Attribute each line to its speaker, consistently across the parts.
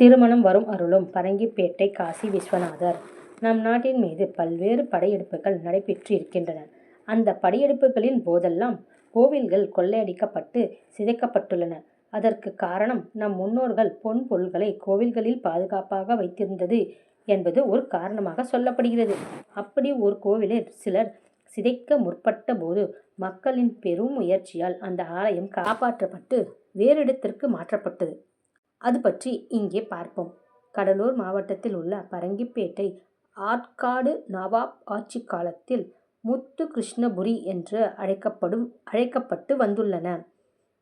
Speaker 1: திருமணம் வரும் அருளும் பரங்கிப்பேட்டை காசி விஸ்வநாதர் நம் நாட்டின் மீது பல்வேறு படையெடுப்புகள் நடைபெற்று இருக்கின்றன. அந்த படையெடுப்புகளின் போதெல்லாம் கோவில்கள் கொள்ளையடிக்கப்பட்டு சிதைக்கப்பட்டுள்ளன. அதற்கு காரணம் நம் முன்னோர்கள் பொன் பொருள்களை கோவில்களில் பாதுகாப்பாக வைத்திருந்தது என்பது ஒரு காரணமாக சொல்லப்படுகிறது. அப்படி ஒரு கோவிலை சிலர் சிதைக்க முற்பட்ட போது மக்களின் பெரும் முயற்சியால் அந்த ஆலயம் காப்பாற்றப்பட்டு வேறிடத்திற்கு மாற்றப்பட்டது. அது பற்றி இங்கே பார்ப்போம். கடலூர் மாவட்டத்தில் உள்ள பரங்கிப்பேட்டை ஆற்காடு நவாப் ஆட்சி காலத்தில் முத்து கிருஷ்ணபுரி என்று அழைக்கப்படும் அழைக்கப்பட்டு வந்துள்ளன.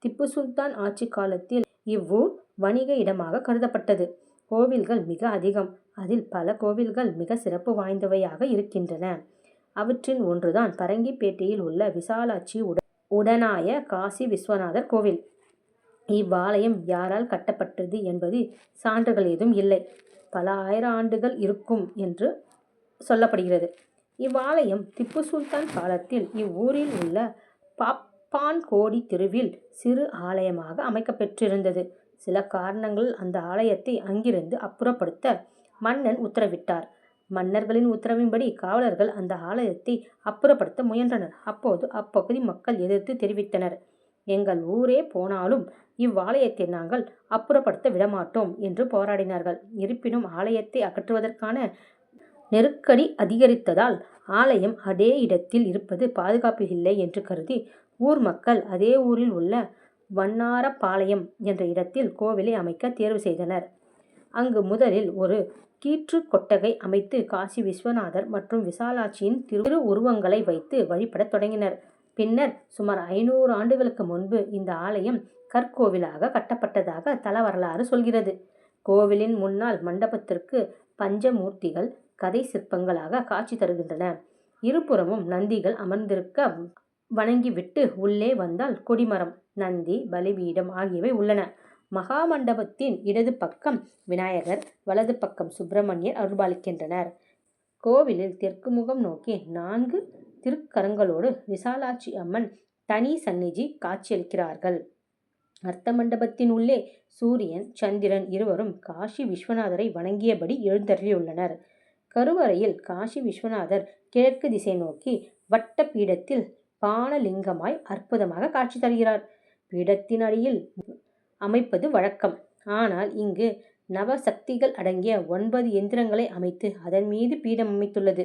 Speaker 1: திப்பு சுல்தான் ஆட்சி காலத்தில் இவ்வூர் வணிக இடமாக கருதப்பட்டது. கோவில்கள் மிக அதிகம். அதில் பல கோவில்கள் மிக சிறப்பு வாய்ந்தவையாக இருக்கின்றன. அவற்றின் ஒன்றுதான் பரங்கிப்பேட்டையில் உள்ள விசாலாட்சி உடனாய காசி விஸ்வநாதர் கோவில். இவ்வாலயம் யாரால் கட்டப்பட்டது என்பது சான்றுகள் ஏதும் இல்லை. பல ஆயிரம் ஆண்டுகள் இருக்கும் என்று சொல்லப்படுகிறது. இவ்வாலயம் திப்பு சுல்தான் காலத்தில் இவ்வூரில் உள்ள பாப்பான் கோடி தெருவில் சிறு ஆலயமாக அமைக்கப்பெற்றிருந்தது. சில காரணங்கள் அந்த ஆலயத்தை அங்கிருந்து அப்புறப்படுத்த மன்னன் உத்தரவிட்டார். மன்னர்களின் உத்தரவின்படி காவலர்கள் அந்த ஆலயத்தை அப்புறப்படுத்த முயன்றனர். அப்போது அப்பகுதி மக்கள் எதிர்த்து தெரிவித்தனர். எங்கள் ஊரே போனாலும் இவ்வாலயத்தை நாங்கள் அப்புறப்படுத்த விடமாட்டோம் என்று போராடினார்கள். இருப்பினும் ஆலயத்தை அகற்றுவதற்கான நெருக்கடி அதிகரித்ததால் ஆலயம் அதே இடத்தில் இருப்பது பாதுகாப்பு இல்லை என்று கருதி ஊர் மக்கள் அதே ஊரில் உள்ள வண்ணாரப்பாளையம் என்ற இடத்தில் கோவிலை அமைக்க தேர்வு செய்தனர். அங்கு முதலில் ஒரு கீற்றுக் கொட்டகை அமைத்து காசி விஸ்வநாதர் மற்றும் விசாலாட்சியின் திரு உருவங்களை வைத்து வழிபடத் தொடங்கினர். பின்னர் சுமார் ஐநூறு ஆண்டுகளுக்கு முன்பு இந்த ஆலயம் கற்கோவிலாக கட்டப்பட்டதாக தல வரலாறு சொல்கிறது. கோவிலின் முன்னால் மண்டபத்திற்கு பஞ்சமூர்த்திகள் கதை சிற்பங்களாக காட்சி தருகின்றன. இருபுறமும் நந்திகள் அமர்ந்திருக்க வணங்கிவிட்டு உள்ளே வந்தால் கொடிமரம், நந்தி, பலிபீடம் ஆகியவை உள்ளன. மகாமண்டபத்தின் இடது பக்கம் விநாயகர், வலது பக்கம் சுப்பிரமணியர் அருள்பாலிக்கின்றனர். கோவிலில் தெற்கு முகம் நோக்கி நான்கு திருக்கரங்களோடு விசாலாட்சி அம்மன் தனி சந்நிதி காட்சியளிக்கிறார்கள். அர்த்த மண்டபத்தின் உள்ளே சூரியன், சந்திரன் இருவரும் காஷி விஸ்வநாதரை வணங்கியபடி எழுந்தருளியுள்ளனர். கருவறையில் காசி விஸ்வநாதர் கிழக்கு திசை நோக்கி வட்ட பீடத்தில் பானலிங்கமாய் அற்புதமாக காட்சி தருகிறார். பீடத்தின் அடியில் அமைப்பது வழக்கம். ஆனால் இங்கு நவசக்திகள் அடங்கிய ஒன்பது எந்திரங்களை அமைத்து அதன் மீது பீடம் அமைத்துள்ளது.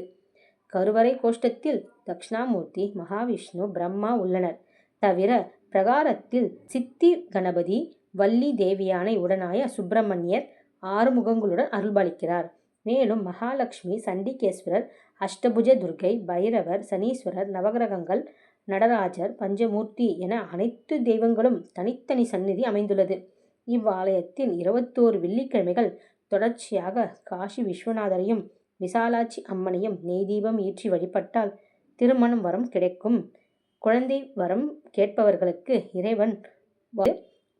Speaker 1: கருவறை கோஷ்டத்தில் தக்ஷணாமூர்த்தி மகாவிஷ்ணு, பிரம்மா உள்ளனர். தவிர பிரகாரத்தில் சித்தி கணபதி, வள்ளி தேவியானை உடனாய சுப்பிரமணியர் ஆறுமுகங்களுடன் அருள்பாலிக்கிறார். மேலும் மகாலட்சுமி, சண்டிகேஸ்வரர், அஷ்டபுஜ துர்க்கை, பைரவர், சனீஸ்வரர், நவகிரகங்கள், நடராஜர், பஞ்சமூர்த்தி என அனைத்து தெய்வங்களும் தனித்தனி சந்நிதி அமைந்துள்ளது. இவ்வாலயத்தில் இருபத்தோரு வெள்ளிக்கிழமைகள் தொடர்ச்சியாக காசி விஸ்வநாதரையும் விசாலாட்சி அம்மனையும் நெய் தீபம் ஏற்றி வழிபட்டால் திருமணம் வரம் கிடைக்கும். குழந்தை வரம் கேட்பவர்களுக்கு இறைவன்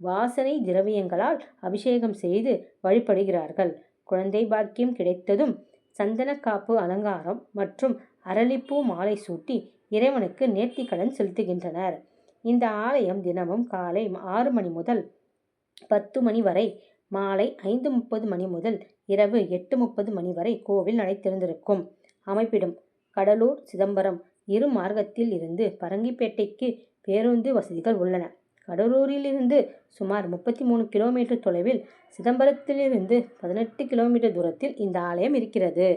Speaker 1: வாசனை திரவியங்களால் அபிஷேகம் செய்து வழிபடுகிறார்கள். குழந்தை பாக்கியம் கிடைத்ததும் சந்தனக்காப்பு அலங்காரம் மற்றும் அரளிப்பூ மாலை சூட்டி இறைவனுக்கு நேர்த்திக்கடன் செலுத்துகின்றனர். இந்த ஆலயம் தினமும் காலை ஆறு மணி முதல் பத்து மணி வரை, மாலை ஐந்து முப்பது மணி முதல் இரவு எட்டு முப்பது மணி வரை கோவில் நடை திறந்திருக்கும். அமைப்பிடம் கடலூர் சிதம்பரம் இரு மார்க்கத்தில் இருந்து பரங்கிப்பேட்டைக்கு பேருந்து வசதிகள் உள்ளன. கடலூரிலிருந்து சுமார் முப்பத்தி மூணு கிலோமீட்டர் தொலைவில், சிதம்பரத்திலிருந்து பதினெட்டு கிலோமீட்டர் தூரத்தில் இந்த ஆலயம் இருக்கிறது.